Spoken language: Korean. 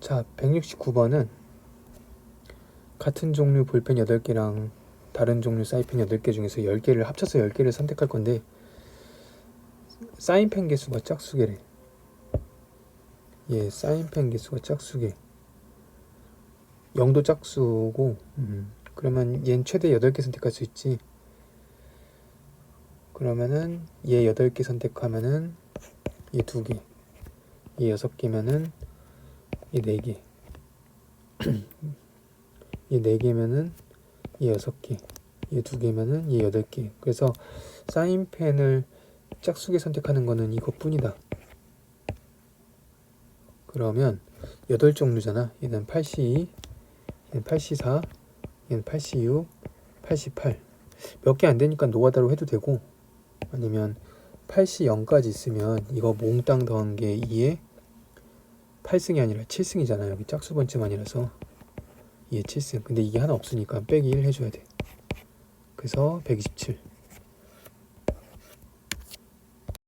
자, 169번은 같은 종류 볼펜 8개랑 다른 종류 사인펜 8개 중에서 10개를 합쳐서 10개를 선택할 건데 사인펜 개수가 짝수개래. 예, 사인펜 개수가 짝수개. 0도 짝수고 음, 그러면 얘는 최대 8개 선택할 수 있지. 그러면은 얘 8개 선택하면은 얘 2개. 얘 6개면은 얘 4개. 얘 4개면은 얘 6개. 얘 2개면은 얘 8개. 그래서 사인펜을 짝수개 선택하는 거는 이것뿐이다. 그러면 8종류잖아. 얘는 82, 얘는 84, 얘는 86, 88. 몇 개 안 되니까 노가다로 해도 되고 아니면 80까지 있으면 이거 몽땅 더한 게 2에 8승이 아니라 7승이잖아. 여기 짝수 번째만이라서 2에 7승. 근데 이게 하나 없으니까 빼기 1 해줘야 돼. 그래서 127.